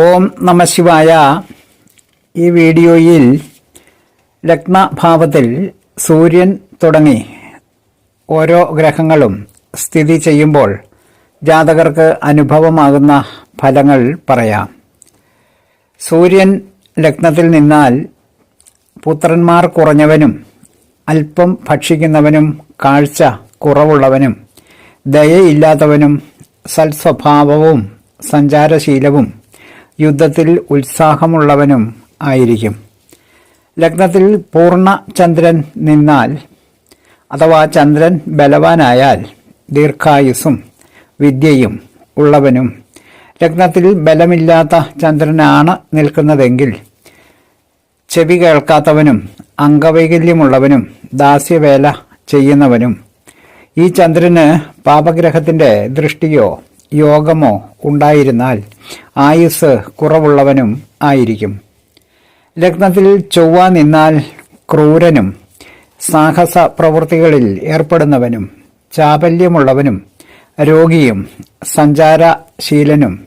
ഓം നമ ശിവായ. ഈ വീഡിയോയിൽ ലഗ്നഭാവത്തിൽ സൂര്യൻ തുടങ്ങി. ഓരോ ഗ്രഹങ്ങളും സ്ഥിതി ചെയ്യുമ്പോൾ ജാതകർക്ക് അനുഭവമാകുന്ന ഫലങ്ങൾ പറയാം. സൂര്യൻ ലഗ്നത്തിൽ നിന്നാൽ പുത്രന്മാർ കുറഞ്ഞവനും അല്പം ഭക്ഷിക്കുന്നവനും കാഴ്ച കുറവുള്ളവനും ദയയില്ലാത്തവനും സൽസ്വഭാവവും സഞ്ചാരശീലവും യുദ്ധത്തിൽ ഉത്സാഹമുള്ളവനും ആയിരിക്കും. ലഗ്നത്തിൽ പൂർണ ചന്ദ്രൻ നിന്നാൽ അഥവാ ചന്ദ്രൻ ബലവാനായാൽ ദീർഘായുസ്സും വിദ്യയും ഉള്ളവനും ലഗ്നത്തിൽ ബലമില്ലാത്ത ചന്ദ്രനാണ് നിൽക്കുന്നതെങ്കിൽ ചെവി കേൾക്കാത്തവനും അംഗവൈകല്യമുള്ളവനും ദാസ്യവേല ചെയ്യുന്നവനും ഈ ചന്ദ്രന് പാപഗ്രഹത്തിന്റെ ദൃഷ്ടിയോ യോഗമോ ഉണ്ടായിരുന്നാൽ ആയുസ് കുറവുള്ളവനും ആയിരിക്കും. ലഗ്നത്തിൽ ചൊവ്വ നിന്നാൽ ക്രൂരനും സാഹസ പ്രവൃത്തികളിൽ ഏർപ്പെടുന്നവനും ചാപല്യമുള്ളവനും രോഗിയും സഞ്ചാരശീലനും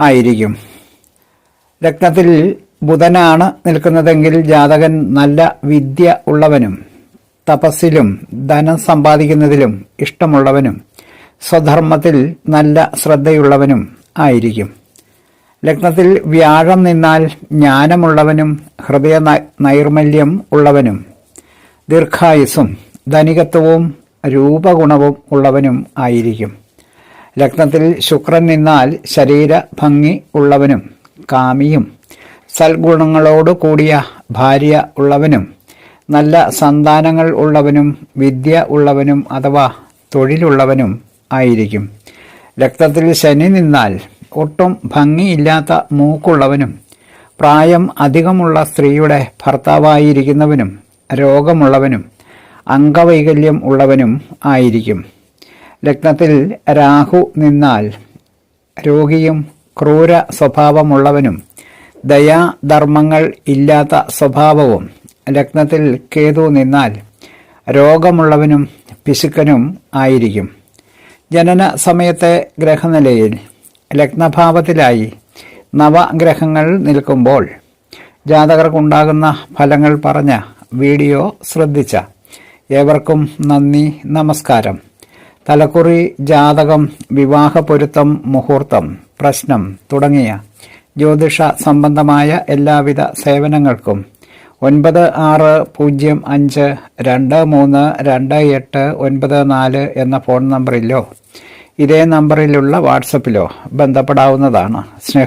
ആയിരിക്കും. ലഗ്നത്തിൽ ബുധനാണ് നിൽക്കുന്നതെങ്കിൽ ജാതകൻ നല്ല വിദ്യ ഉള്ളവനും തപസ്സിലും ധനം സമ്പാദിക്കുന്നതിലും ഇഷ്ടമുള്ളവനും സ്വധർമ്മത്തിൽ നല്ല ശ്രദ്ധയുള്ളവനും ആയിരിക്കും. ലഗ്നത്തിൽ വ്യാഴം നിന്നാൽ ജ്ഞാനമുള്ളവനും ഹൃദയ നൈർമല്യം ഉള്ളവനും ദീർഘായുസ്സും ധനികത്വവും രൂപഗുണവും ഉള്ളവനും ആയിരിക്കും. ലഗ്നത്തിൽ ശുക്രൻ നിന്നാൽ ശരീര ഭംഗി ഉള്ളവനും കാമിയും സൽഗുണങ്ങളോട് കൂടിയ ഭാര്യ ഉള്ളവനും നല്ല സന്താനങ്ങൾ ഉള്ളവനും വിദ്യ ഉള്ളവനും അഥവാ തൊഴിലുള്ളവനും ആയിരിക്കും. രക്തത്തിൽ ശനി നിന്നാൽ ഒട്ടും ഭംഗിയില്ലാത്ത മൂക്കുള്ളവനും പ്രായം അധികമുള്ള സ്ത്രീയുടെ ഭർത്താവായിരിക്കുന്നവനും രോഗമുള്ളവനും അംഗവൈകല്യം ഉള്ളവനും ആയിരിക്കും. രക്തത്തിൽ രാഹു നിന്നാൽ രോഗിയും ക്രൂര സ്വഭാവമുള്ളവനും ദയാധർമ്മങ്ങൾ ഇല്ലാത്ത സ്വഭാവവും രക്തത്തിൽ കേതു നിന്നാൽ രോഗമുള്ളവനും പിശുക്കനും ആയിരിക്കും. ജനന സമയത്തെ ഗ്രഹനിലയിൽ ലഗ്നഭാവത്തിലായി നവഗ്രഹങ്ങൾ നിൽക്കുമ്പോൾ ജാതകർക്കുണ്ടാകുന്ന ഫലങ്ങൾ പറഞ്ഞ വീഡിയോ ശ്രദ്ധിച്ച ഏവർക്കും നന്ദി നമസ്കാരം. തലക്കുറി ജാതകം വിവാഹ പൊരുത്തം മുഹൂർത്തം പ്രശ്നം തുടങ്ങിയ ജ്യോതിഷ സംബന്ധമായ എല്ലാവിധ സേവനങ്ങൾക്കും ഒൻപത് ആറ് പൂജ്യം അഞ്ച് രണ്ട് മൂന്ന് രണ്ട് എട്ട് ഒൻപത് നാല് എന്ന ഫോൺ നമ്പറിലോ ഇതേ നമ്പറിലുള്ള വാട്സപ്പിലോ ബന്ധപ്പെടാവുന്നതാണ്. സ്നേഹ